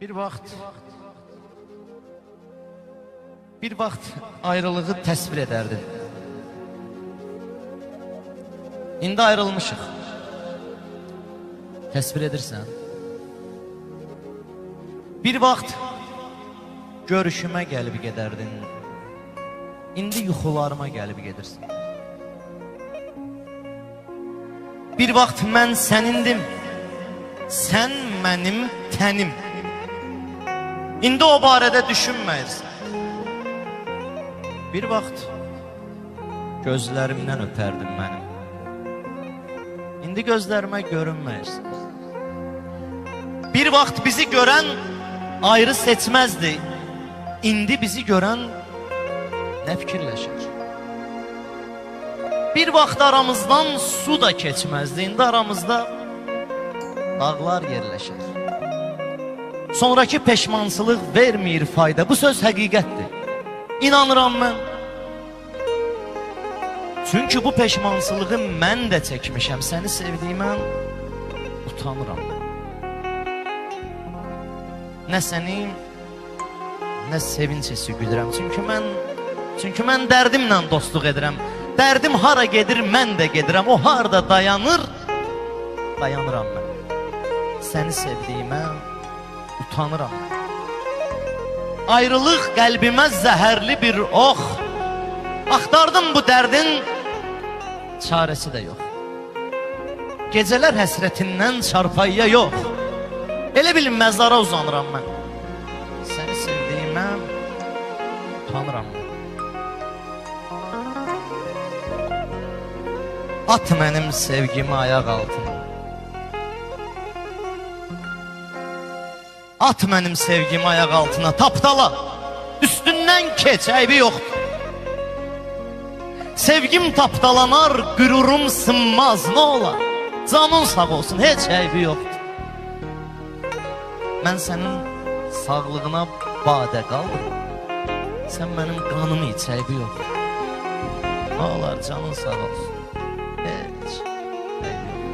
Bir vaxt bir vaxt ayrılığı təsvir edərdin. İndi ayrılmışıq. Təsvir edirsən? Bir vaxt görüşümə gəlib gedərdin. İndi yuxularıma gəlib gedirsən. Bir vaxt mən sənindim. Sən mənim tənim. İndi o barədə düşünməyirsən. Bir vaxt gözlərimdən öpərdin mənim. İndi gözlərimə görünməyirsən. Bir vaxt bizi görən ayrı seçməzdi. İndi bizi görən nə fikirləşir? Bir vaxt aramızdan su da keçməzdi. İndi aramızda dağlar yerləşir. Sonrakı peşmansılıq vermir fayda. Bu söz həqiqətdir. İnanıram mən. Çünki bu peşmansılığı mən də çəkmişəm. Səni sevdiyimə utanıram. Nə səni, nə sevinç hissi güdürəm. Çünki mən, çünki mən dərdimlə dostluq edirəm. Dərdim hara gedir, mən də gedirəm. O harda dayanır, dayanıram mən. Səni sevdiyimə utanıram. Ayrılıq qəlbimə zəhərli bir ox. Axtardım bu dərdin çarəsi də yox. Gecələr həsrətindən çarpayıya yox. Elə bil məzara uzanıram mən. Səni sevdiyimə utanıram. At mənim sevgimi ayaq altına. At mənim sevgimi ayaq altına, tapdala. Üstündən keç, əybi yoxdur. Sevgim tapdalanar, qürurum sınmaz, nə olar? Canın sağ olsun, heç əybi yoxdur. Mən sənin sağlığına badə qaldım. Sən mənim qanımı iç, əybi yoxdur. Nə olar, canın sağ olsun. Heç əybi yoxdur.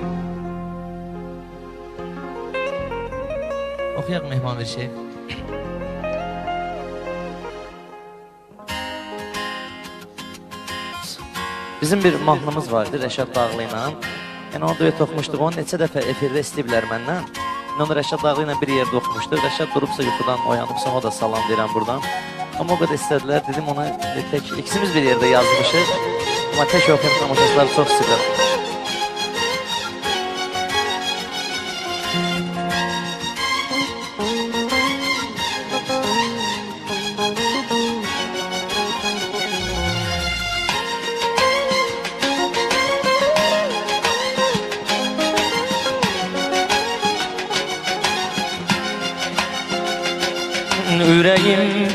Oxuyaq Mehman bir şey. Bizim bir mahnımız vardı Rəşad Dağlı ilə. Yəni onu duet oxumuşduq. Onu neçə dəfə efirdə istəyiblər məndən. Mən onu Rəşad Dağlı ilə bir yerdə oxumuşduq. Rəşad durubsa yuxudan oyanıbsa ona da salam deyirəm buradan. Amma o qədər istədilər. Dedim onu tək ikisimiz bir yerdə yazmışıq. Amma tək oxuyum tamaşaçılar çox sıxır.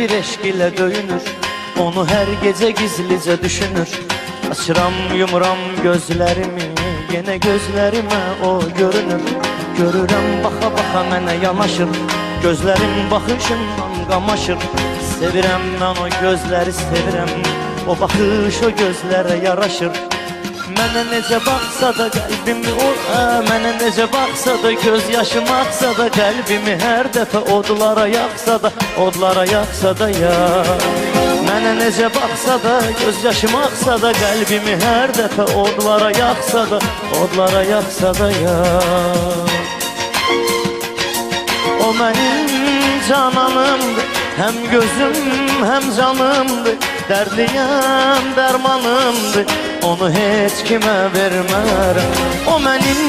Bir eşq ilə döyünür Onu hər gecə gizlicə düşünür. Açıram, yumuram gözlərimi Yenə gözlərimə o görünür. Görürəm, baxa-baxa mənə yanaşır. Gözlərim baxışından qamaşır Sevirəm mən o gözləri sevirəm O baxış o gözlərə yaraşır Mənə necə baxsa da qəlbimi o Mənə necə baxsa da göz yaşım axsa da Qəlbimi hər dəfə odlara yaxsa da Odlara yaxsa da ya. Mənə necə baxsa da göz yaşım axsa da Qəlbimi hər dəfə odlara yaxsa da Odlara yaxsa da ya. O mənim cananımdır Həm gözüm, həm canımdır Dərdliyəm, dərmanımdır Onu heç kimə vermərəm O mənim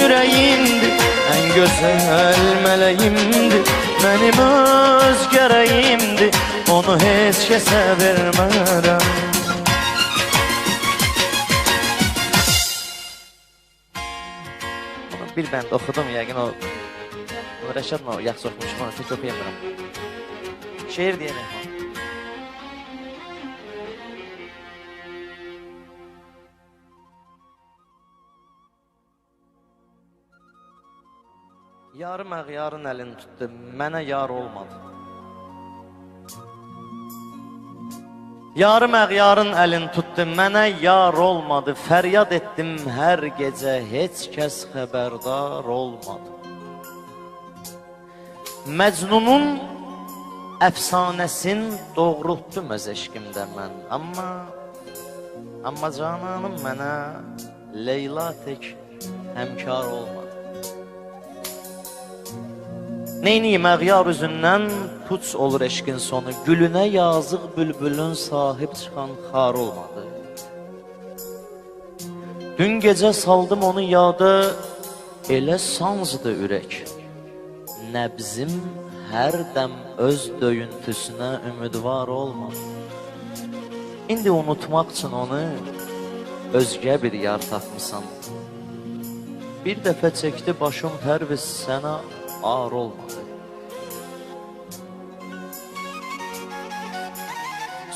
ürəyimdir Ən gözəl mələyimdir Mənim öz gərəyimdir Onu heç kəsə vermərəm Bunu bir bənd oxudum yəqin o Rəşadla yaxşı oxumuşum onu tək oxuyamıram. Şeir deyə Yarım əğyarın əlini tutdu, mənə yar olmadı. Yarım əğyarın əlini tutdu, mənə yar olmadı. Fəryad etdim hər gecə, heç kəs xəbərdar olmadı. Məcnunun əfsanəsin doğrultdum öz eşqimdə mən Amma, amma cananım mənə Leyla tək həmkar olmadı Neyniyim əğyar üzündən puç olur eşqin sonu. Gülünə yazıq bülbülün sahib çıxan xar olmadı. Dün gecə saldım onu yada Elə sancdı ürək. Nəbzim hər dəm öz döyüntüsünə ümidvar olma İndi unutmaq üçün onu Özgə bir yar tapmısan Bir dəfə çəkdi başım pərviz sənə ar olmadı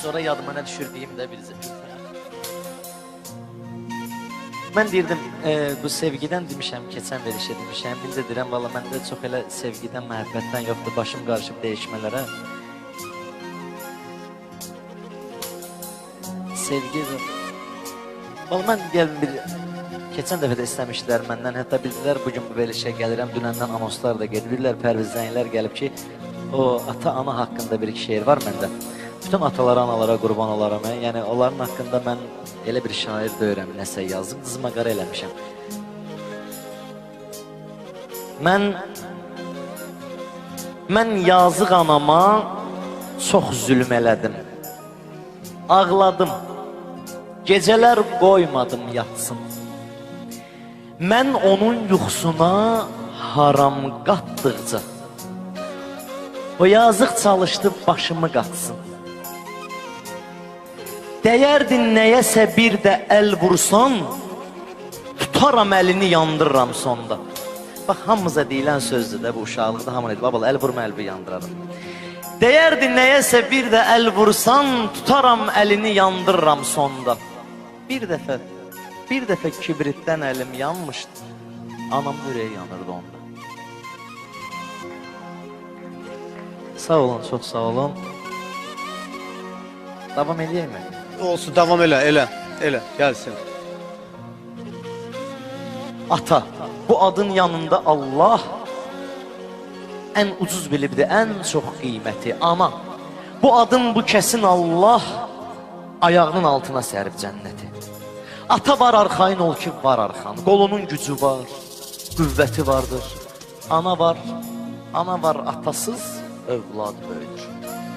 Sonra yadıma nə düşürdüyüm də biləcək Mən deyirdim, e, bu sevgidən demişəm, keçən verişə demişəm. Də deyirəm, valla məndə çox elə sevgidən, məhəbbətdən yoxdur, başım qarışıb dəyişmələrə. Sevgi. Valla mən gəlin bir... Keçən dəfə də istəmişdilər məndən, hətta bildilər bu verişə gəlirəm, dünəndən anonslar da gedirlər, pərvizlənlər gəlib ki, o ata-ana haqqında bir iki şeir var məndə. Bütün atalara, analara qurban olaram. Yəni onların haqqında mən elə bir şair deyirəm, nəsə yazdım, dizimə qara eləmişəm. Mən mən yazıq anama çox zülm elədim. Ağladım. Gecələr qoymadım yatsın. Mən onun yuxusuna haram qatdıqca O yazıq çalışdı başımı qatsın. Dəyərdin nəyəsə bir də əl vursan, tutaram əlini yandırıram sonda. Bax hamımıza deyilən sözdür də bu uşaqlıqda hamı deyir, babal əl vurma əlbi yandıraram. Dəyərdin nəyəsə bir də əl vursan, tutaram əlini yandırıram sonda. Bir dəfə, bir dəfə kibritdən əlim yanmışdı. Anam ürəyi yanırdı onda. Sağ olun, çox sağ olun. Davam edeyim mi? Olsun devam elə, elə, elə, gəlsin. Ata, bu adın yanında Allah ən ucuz bilibdi, ən çox qiyməti. Ana, bu adın bu kəsin Allah ayağının altına sərib cənnəti. Ata var arxayın ol ki, var arxan. Qolunun gücü var, qüvvəti vardır. Ana var, ana var atasız övlad böyüdür.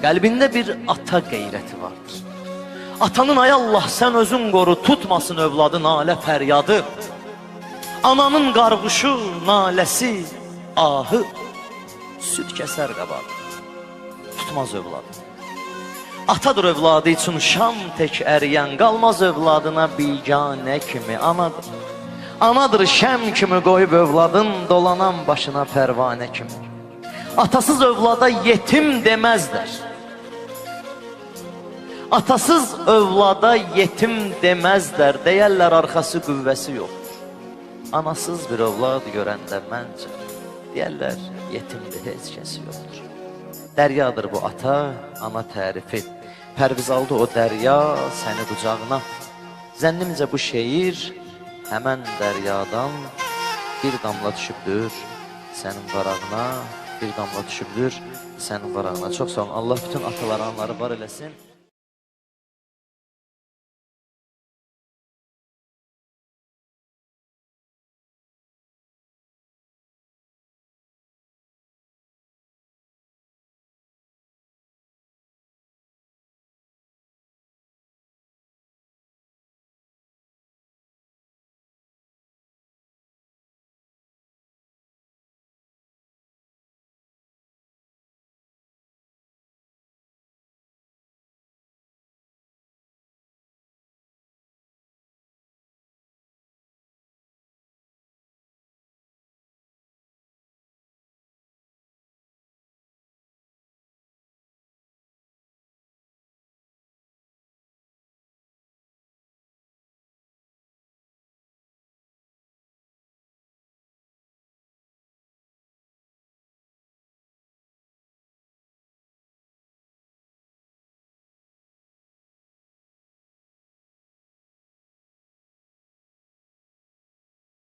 Qəlbində bir ata qeyrəti vardır. Atanın ay Allah sən özün qoru tutmasın övladı nalə fəryadı. Ananın qarğuşu, naləsi, ahı süd kəsər qabağı. Tutmaz övladı. Atadır övladı üçün şam tək əriyən, qalmaz övladına biganə kimi anadır. Anadır şəm kimi qoyub övladın dolanan başına pərvanə kimi. Atasız övlada yetim deməzlər. Atasız övlada yetim deməzlər, deyərlər arxası qüvvəsi yoxdur. Anasız bir övlad görəndə məncə, deyərlər yetimdir, heç kəsi yoxdur. Dəryadır bu ata, ana tərifi. Pərviz aldı o dərya səni qucağına. Zənnimcə bu şeir həmən dəryadan bir damla düşübdür sənin varağına, bir damla düşübdür sənin varağına. Çox sağ olun. Allah bütün ataları, anları var eləsin.